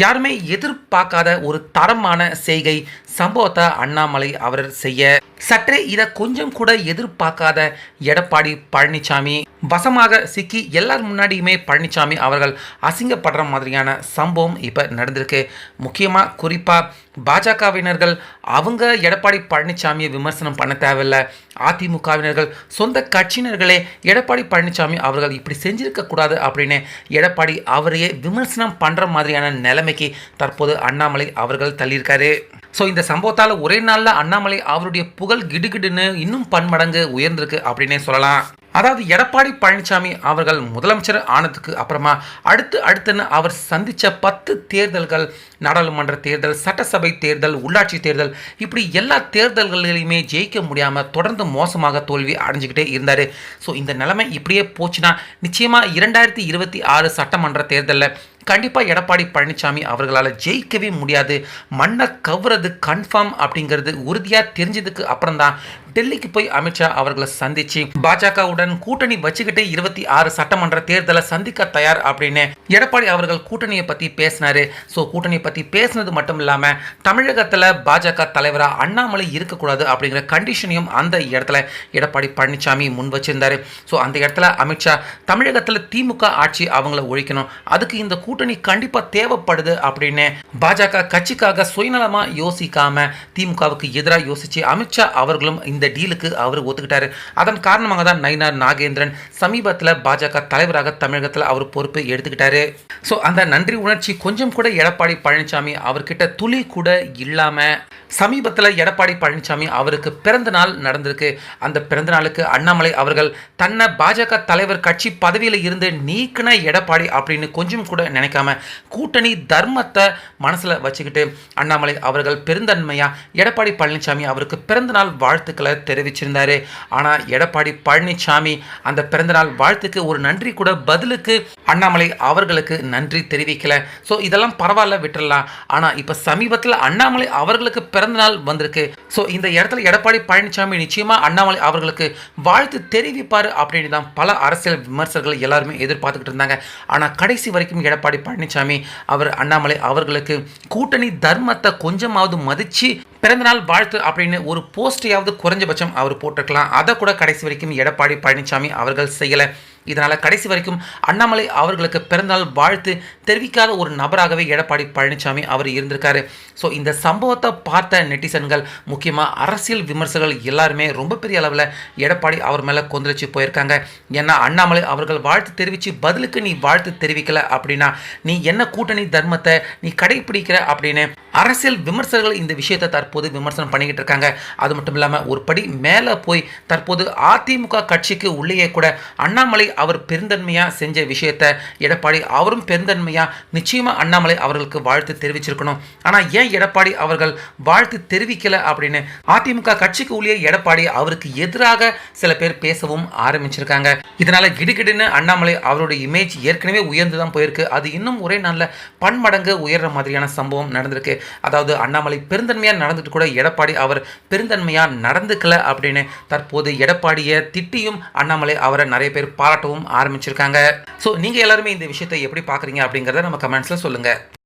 யாருமே எதிர்பார்க்காத ஒரு தரமான செய்கை சம்பவத்தை அண்ணாமலை அவர் செய்ய. சற்றே இதை கொஞ்சம் கூட எதிர்பார்க்காத எடப்பாடி பழனிசாமி வசமாக சிக்கி எல்லார் முன்னாடியுமே பழனிசாமி அவர்கள் அசிங்கப்படுற மாதிரியான சம்பவம் இப்போ நடந்திருக்கு. முக்கியமாக குறிப்பாக பாஜகவினர்கள் அவங்க எடப்பாடி பழனிசாமியை விமர்சனம் பண்ண தேவையில்லை. அதிமுகவினர்கள் சொந்த கட்சியினர்களே எடப்பாடி பழனிசாமி அவர்கள் இப்படி செஞ்சிருக்க கூடாது அப்படின்னு எடப்பாடி அவரையே விமர்சனம் பண்ணுற மாதிரியான நிலைமைக்கு தற்போது அண்ணாமலை அவர்கள் தள்ளியிருக்காரு. ஸோ இந்த சம்பவத்தால் ஒரே நாளில் அண்ணாமலை அவருடைய புகழ் கிடுகிடுன்னு இன்னும் பன்மடங்கு உயர்ந்திருக்கு அப்படின்னே சொல்லலாம். அதாவது எடப்பாடி பழனிசாமி அவர்கள் முதலமைச்சர் ஆனதுக்கு அப்புறமா அடுத்து அடுத்துன்னு அவர் சந்தித்த பத்து தேர்தல்கள் நாடாளுமன்ற தேர்தல் சட்டசபை தேர்தல் உள்ளாட்சி தேர்தல் இப்படி எல்லா தேர்தல்களிலையுமே ஜெயிக்க முடியாமல் தொடர்ந்து மோசமாக தோல்வி அடைஞ்சிக்கிட்டே இருந்தார். ஸோ இந்த நிலைமை இப்படியே போச்சுன்னா நிச்சயமாக இரண்டாயிரத்தி இருபத்தி ஆறு சட்டமன்ற தேர்தலில் கண்டிப்பாக எடப்பாடி பழனிசாமி அவர்களால் ஜெயிக்கவே முடியாது. மண்ணை கவுறது கன்ஃபார்ம் அப்படிங்கிறது உறுதியாக தெரிஞ்சதுக்கு அப்புறம் தான் டெல்லிக்கு போய் அமித்ஷா அவர்களை சந்திச்சு பாஜகவுடன் கூட்டணி வச்சுக்கிட்டு இருபத்தி ஆறு சட்டமன்ற தேர்தலை சந்திக்க தயார் அப்படின்னு எடப்பாடி அவர்கள் கூட்டணியை பற்றி பேசினாரு. ஸோ கூட்டணியை பற்றி பேசினது மட்டும் இல்லாமல் தமிழகத்தில் பாஜக தலைவராக அண்ணாமலை இருக்கக்கூடாது அப்படிங்கிற கண்டிஷனையும் அந்த இடத்துல எடப்பாடி பழனிசாமி முன் வச்சிருந்தாரு. ஸோ அந்த இடத்துல அமித்ஷா தமிழகத்தில் திமுக ஆட்சி அவங்கள ஒழிக்கணும். அதுக்கு இந்த கூட்டணி கண்டிப்பாக தேவைப்படுது அப்படின்னு பாஜக கட்சிக்காக சுயநலமாக யோசிக்காம திமுகவுக்கு எதிராக யோசிச்சு அமித்ஷா அவர்களும் இந்த இந்த டீலுக்கு அவர் ஒத்துக்கிட்டார். அதன் காரணமாக தான் நயினார் நாகேந்திரன் சமீபத்தில் பாஜக தலைவராக தமிழகத்தில் அவர் பொறுப்பு எடுத்துக்கிட்டாரு. ஸோ அந்த நன்றி உணர்ச்சி கொஞ்சம் கூட எடப்பாடி பழனிசாமி அவர்கிட்ட துளி கூட இல்லாமல் சமீபத்தில் எடப்பாடி பழனிசாமி அவருக்கு பிறந்த நாள் நடந்திருக்கு. அந்த பிறந்த நாளுக்கு அண்ணாமலை அவர்கள் தன்னை பாஜக தலைவர் கட்சி பதவியில் இருந்து நீக்கின எடப்பாடி அப்படின்னு கொஞ்சம் கூட நினைக்காம கூட்டணி தர்மத்தை மனசில் வச்சுக்கிட்டு அண்ணாமலை அவர்கள் பெருந்தன்மையாக எடப்பாடி பழனிசாமி அவருக்கு பிறந்த நாள் வாழ்த்துக்களை தெரிவிச்சிருந்தாரு. ஆனால் எடப்பாடி பழனிசாமி அந்த பிறந்தநாள் வாழ்த்துக்கு ஒரு நன்றி கூட பதிலுக்கு அண்ணாமலை அவர்களுக்கு நன்றி தெரிவிக்கல. ஸோ இதெல்லாம் பரவாயில்ல விட்டுடலாம் ஆனால் இப்போ சமீபத்தில் அண்ணாமலை அவர்களுக்கு பிறந்தநாள் வந்திருக்கு. ஸோ இந்த இடத்துல எடப்பாடி பழனிசாமி நிச்சயமாக அண்ணாமலை அவர்களுக்கு வாழ்த்து தெரிவிப்பார் அப்படின்னு தான் பல அரசியல் விமர்சகர்கள் எல்லாருமே எதிர்பார்த்துக்கிட்டு இருந்தாங்க. ஆனால் கடைசி வரைக்கும் எடப்பாடி பழனிசாமி அவர் அண்ணாமலை அவர்களுக்கு கூட்டணி தர்மத்தை கொஞ்சமாவது மதித்து பிறந்தநாள் வாழ்த்து அப்படின்னு ஒரு போஸ்டையாவது குறைஞ்சபட்சம் அவர் போட்டிருக்கலாம். அதை கூட கடைசி வரைக்கும் எடப்பாடி பழனிசாமி அவர்கள் செய்யலை. இதனால் கடைசி வரைக்கும் அண்ணாமலை அவர்களுக்கு பிறந்தநாள் வாழ்த்து தெரிவிக்காத ஒரு நபராகவே எடப்பாடி பழனிசாமி அவர் இருந்திருக்காரு. ஸோ இந்த சம்பவத்தை பார்த்த நெட்டிசன்கள் முக்கியமாக அரசியல் விமர்சகர்கள் எல்லாருமே ரொம்ப பெரிய அளவில் எடப்பாடி அவர் மேலே கொந்தளிச்சு போயிருக்காங்க. ஏன்னா அண்ணாமலை அவர்கள் வாழ்த்து தெரிவித்து பதிலுக்கு நீ வாழ்த்து தெரிவிக்கலை அப்படின்னா நீ என்ன கூட்டணி தர்மத்தை நீ கடைபிடிக்கிற அப்படின்னு அரசியல் விமர்சகர்கள் இந்த விஷயத்தை தற்போது விமர்சனம் பண்ணிக்கிட்டு இருக்காங்க. அது மட்டும் இல்லாமல் ஒரு படி மேலே போய் தற்போது அதிமுக கட்சிக்கு உள்ளேயே கூட அண்ணாமலை அவர் பெருந்தன்மையாக செஞ்ச விஷயத்தை எடப்பாடி அவரும் பெருந்தன்மையாக நிச்சயமாக அண்ணாமலை அவர்களுக்கு வாழ்த்து தெரிவிச்சிருக்கணும். ஆனால் ஏன் எடப்பாடி அவர்கள் வாழ்த்து தெரிவிக்கலை அப்படின்னு அதிமுக கட்சிக்கு உள்ளே எடப்பாடி அவருக்கு எதிராக சில பேர் பேசவும் ஆரம்பிச்சிருக்காங்க. இதனால் கிடுகிடுன்னு அண்ணாமலை அவருடைய இமேஜ் ஏற்கனவே உயர்ந்து தான் போயிருக்கு. அது இன்னும் ஒரே நாளில் பன்மடங்கு உயர்ற மாதிரியான சம்பவம் நடந்திருக்கு. அதாவது அண்ணாமலை பெருந்தன்மையாக நடந்துட்டு கூட எடப்பாடி அவர் பெருந்தன்மையாக நடந்துக்கல அப்படின்னு தற்போது எடப்பாடியை திட்டியும் அண்ணாமலை அவரை நிறைய பேர் பாராட்டவும் ஆரம்பிச்சிருக்காங்க. ஸோ நீங்கள் எல்லாருமே இந்த விஷயத்தை எப்படி பார்க்குறீங்க அப்படிங்கிறத நம்ம கமெண்ட்ஸில் சொல்லுங்கள்